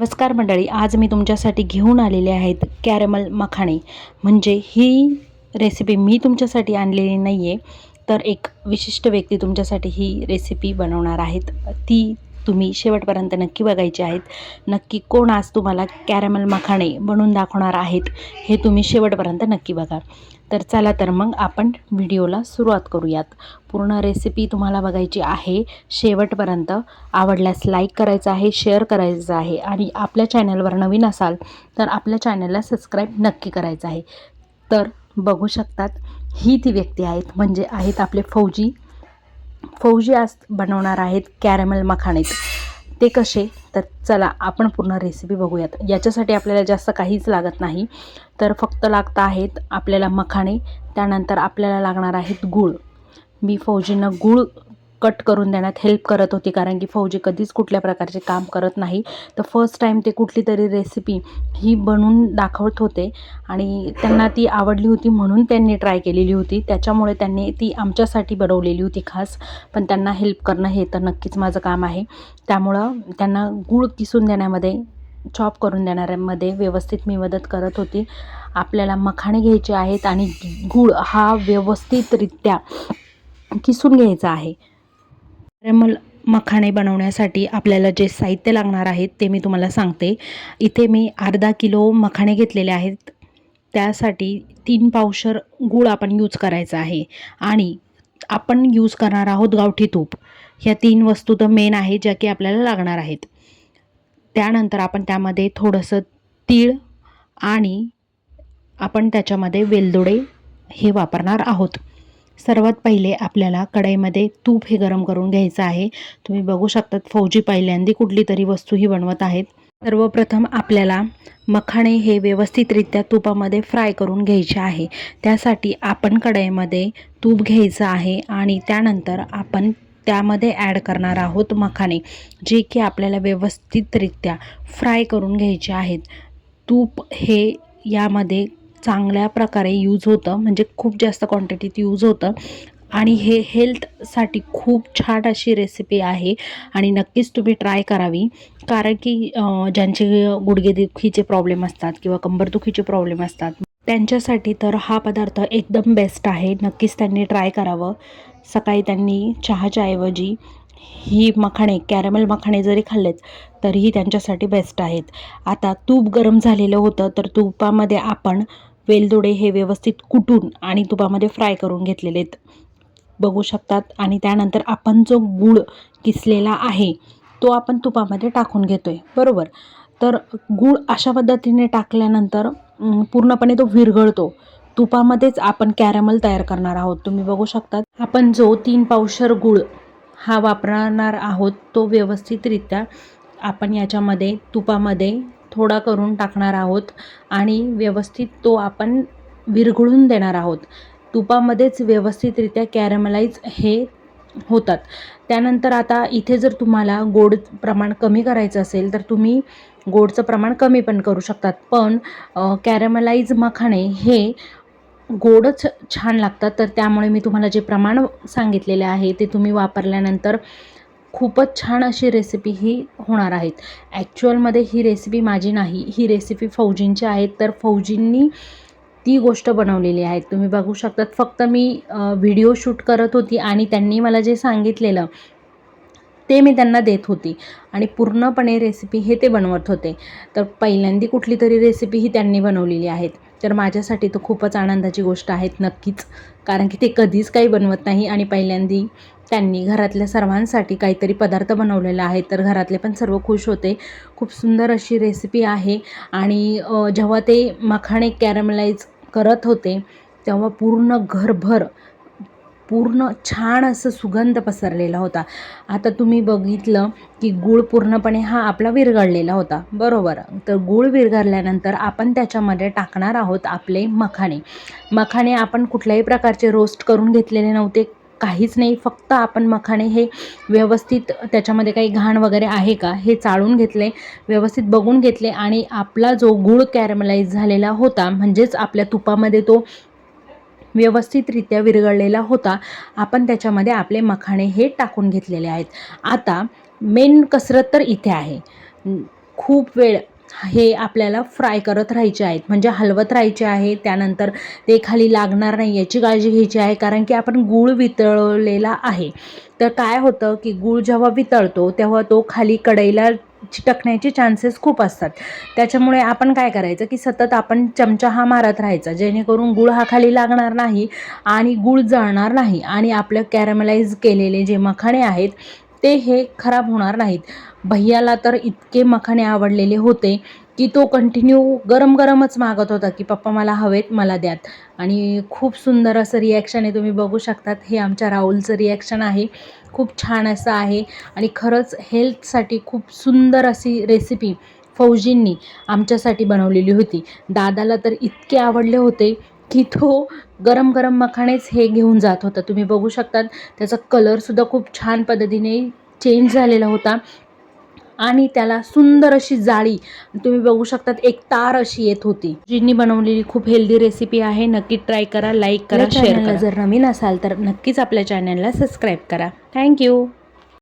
नमस्कार मंडळी आज मी तुमच्यासाठी घेऊन आलेले आहेत कॅरमल मखाणे. म्हणजे ही रेसिपी मी तुमच्यासाठी आणलेली नाही आहे तर एक विशिष्ट व्यक्ती तुमच्यासाठी ही रेसिपी बनवणार आहेत. ती तुम्ही शेवटपर्यंत नक्की बघायचे आहेत. नक्की कोण आज तुम्हाला कॅरमल मखाणे बनवून दाखवणार आहेत हे तुम्ही शेवटपर्यंत नक्की बघा. तर चला तर मग आपण व्हिडिओला सुरुवात करूयात. पूर्ण रेसिपी तुम्हाला बघायची आहे. शेवटपर्यंत आवडल्यास लाईक करायचं आहे शेअर करायचं आहे आणि आपल्या चॅनलवर नवीन असाल तर आपल्या चॅनलला सबस्क्राईब नक्की करायचं आहे. तर बघू शकतात ही ती व्यक्ती आहेत म्हणजे आहेत आपले फौजी फौजी आज बनवणार आहेत कॅरेमल मखाणेत. ते कसे? तर चला आपण पूर्ण रेसिपी बघूयात. याच्यासाठी आपल्याला जास्त काहीच लागत नाही. तर फक्त लागत आहेत आपल्याला मखाणे त्यानंतर आपल्याला लागणार आहेत गूळ. मी फौजींना गूळ कट करून देण्यात हेल्प करत होती. कारण की फौजी कधीच कुठल्या प्रकारचे काम करत नाही. तर फर्स्ट टाईम ते कुठली तरी रेसिपी ही बनवून दाखवत होते. आणि त्यांना ती आवडली होती म्हणून त्यांनी ट्राय केलेली होती. त्याच्यामुळे त्यांनी ती आमच्यासाठी बनवलेली होती खास. पण त्यांना हेल्प करणं हे तर नक्कीच माझं काम आहे. त्यामुळं त्यांना गूळ किसून देण्यामध्ये चॉप करून देणाऱ्यामध्ये व्यवस्थित मी मदत करत होती. आपल्याला मखाणे घ्यायचे आहेत आणि गूळ हा व्यवस्थितरित्या किसून घ्यायचा आहे. कॅरेमल मखाणे बनवण्यासाठी आपल्याला जे साहित्य लागणार आहेत ते मी तुम्हाला सांगते. इथे मी अर्धा किलो मखाणे घेतलेले आहेत. त्यासाठी तीन पावशर गूळ आपण यूज करायचा आहे. आणि आपण यूज करणार आहोत गावठी तूप. ह्या तीन वस्तू तर मेन आहे ज्या की आपल्याला लागणार आहेत. त्यानंतर आपण त्यामध्ये थोडंसं तीळ आणि आपण त्याच्यामध्ये वेलदोडे हे वापरणार आहोत. सर्वात पहिले आपल्याला कढईमध्ये तूप हे गरम करून घ्यायचं आहे. तुम्ही बघू शकतात फौजी पहिल्यांदी कुठली तरी वस्तू ही बनवत आहेत. सर्वप्रथम आपल्याला मखाणे हे व्यवस्थितरित्या तुपामध्ये फ्राय करून घ्यायचे आहे. त्यासाठी आपण कढईमध्ये तूप घ्यायचं आहे आणि त्यानंतर आपण त्यामध्ये ॲड करणार आहोत मखाणे जे की आपल्याला व्यवस्थितरित्या फ्राय करून घ्यायचे आहेत. तूप हे यामध्ये चांगल्या प्रकारे यूज होतं. म्हणजे खूप जास्त क्वांटिटीत यूज होतं. आणि हे हेल्थसाठी खूप छान अशी रेसिपी आहे. आणि नक्कीच तुम्ही ट्राय करावी. कारण की ज्यांचे गुडघेदुखीचे प्रॉब्लेम असतात किंवा कंबरदुखीचे प्रॉब्लेम असतात त्यांच्यासाठी तर हा पदार्थ एकदम बेस्ट आहे. नक्कीच त्यांनी ट्राय करावं. सकाळी त्यांनी चहाच्या ऐवजी ही मखाणे कॅरमल मखाणे जरी खाल्लेत तरीही त्यांच्यासाठी बेस्ट आहेत. आता तूप गरम झालेलं होतं तर तुपामध्ये आपण वेलदोडे हे व्यवस्थित कुटून आणि तुपामध्ये फ्राय करून घेतलेले आहेत. बघू शकतात. आणि त्यानंतर आपण जो गूळ किसलेला आहे तो आपण तुपामध्ये टाकून घेतो आहे बरोबर? तर गूळ अशा पद्धतीने टाकल्यानंतर पूर्णपणे तो विरघळतो. तुपामध्येच आपण कॅरमल तयार करणार आहोत. तुम्ही बघू शकतात. आपण जो तीन पावशर गूळ हा वापरणार आहोत तो व्यवस्थितरित्या आपण याच्यामध्ये तुपामध्ये थोडा करून टाकणार आहोत आणि व्यवस्थित तो आपण विरघळून देणार आहोत. तुपामध्येच व्यवस्थितरित्या कॅरमलाईज हे होतात. त्यानंतर आता इथे जर तुम्हाला गोड प्रमाण कमी करायचं असेल तर तुम्ही गोडचं प्रमाण कमी पण करू शकतात. पण कॅरमलाईज मखाणे हे गोडच छान लागतात. तर त्यामुळे मी तुम्हाला जे प्रमाण सांगितलेले आहे ते तुम्ही वापरल्यानंतर खूपच छान अशी रेसिपी ही होणार आहेत. ॲक्च्युअलमध्ये ही रेसिपी माझी नाही. ही रेसिपी फौजींची आहेत. तर फौजींनी ती गोष्ट बनवलेली आहे. तुम्ही बघू शकतात फक्त मी व्हिडिओ शूट करत होती आणि त्यांनी मला जे सांगितलेलं ते मी त्यांना देत होती. आणि पूर्णपणे रेसिपी हे ते बनवत होते. तर पहिल्यांदी कुठली तरी रेसिपी ही त्यांनी बनवलेली आहेत. तर माझ्यासाठी तर खूपच आनंदाची गोष्ट आहेत नक्कीच. कारण की ते कधीच काही बनवत नाही आणि पहिल्यांदी त्यांनी घरातल्या सर्वांसाठी काहीतरी पदार्थ बनवलेला आहे. तर घरातले पण सर्व खुश होते. खूप सुंदर अशी रेसिपी आहे. आणि जेव्हा ते मखाणे कॅरमलाईज करत होते तेव्हा पूर्ण घरभर पूर्ण छान असं सुगंध पसरलेला होता. आता तुम्ही बघितलं की गूळ पूर्णपणे हा आपला विरघळलेला होता. बरोबर. तर गूळ विरघळल्यानंतर आपण त्याच्यामध्ये टाकणार आहोत आपले मखाणे. मखाणे आपण कुठल्याही प्रकारचे रोस्ट करून घेतलेले नव्हते काहीच नाही. फक्त आपण मखाणे हे व्यवस्थित त्याच्यामध्ये काही घाण वगैरे आहे का हे चाळून घेतले व्यवस्थित बघून घेतले आणि आपला जो गूळ कॅरमलाईज झालेला होता म्हणजेच आपल्या तुपामध्ये तो व्यवस्थितरित्या विरघळलेला होता. आपण त्याच्यामध्ये आपले मखाणे हे टाकून घेतलेले आहेत. आता मेन कसरत तर इथे आहे. खूप वेळ हे आपल्याला फ्राय करत राहायचे आहेत. म्हणजे हलवत राहायचे आहे. त्यानंतर ते खाली लागणार नाही याची काळजी घ्यायची आहे. कारण की आपण गूळ वितळलेला आहे. तर काय होतं की गूळ जेव्हा वितळतो तेव्हा तो खाली कढईला चिटकण्याचे चान्सेस खूप असतात. त्याच्यामुळे आपण काय करायचं की सतत आपण चमचा हा मारत राहायचा. जेणेकरून गूळ हा खाली लागणार नाही आणि गूळ जळणार नाही आणि आपलं कॅरमलाइज केलेले जे मखाणे आहेत ते हे खराब होणार नाहीत. भैयाला तर इतके मखाणे आवडलेले होते. की तो कंटिन्यू गरम गरमच मागत होता की पप्पा मला हवेत मला द्यात. आणि खूप सुंदर असं रिॲक्शन आहे तुम्ही बघू शकतात. हे आमच्या राहुलचं रिॲक्शन आहे. खूप छान असं आहे. आणि खरंच हेल्थसाठी खूप सुंदर अशी रेसिपी फौजींनी आमच्यासाठी बनवलेली होती. दादाला तर इतके आवडले होते की तो गरम गरम मखाणेच हे घेऊन जात होता. तुम्ही बघू शकतात त्याचा कलरसुद्धा खूप छान पद्धतीने चेंज झालेला होता. आणि त्याला सुंदर अशी जाळी. तुम्ही बघू शकतात एक तार अशी येत होती. जिनी बनवलेली खूप हेल्दी रेसिपी आहे. नक्की ट्राय करा लाईक करा शेअर करा. जर नवीन असाल तर नक्कीच आपल्या चॅनलला सबस्क्राईब करा. थँक्यू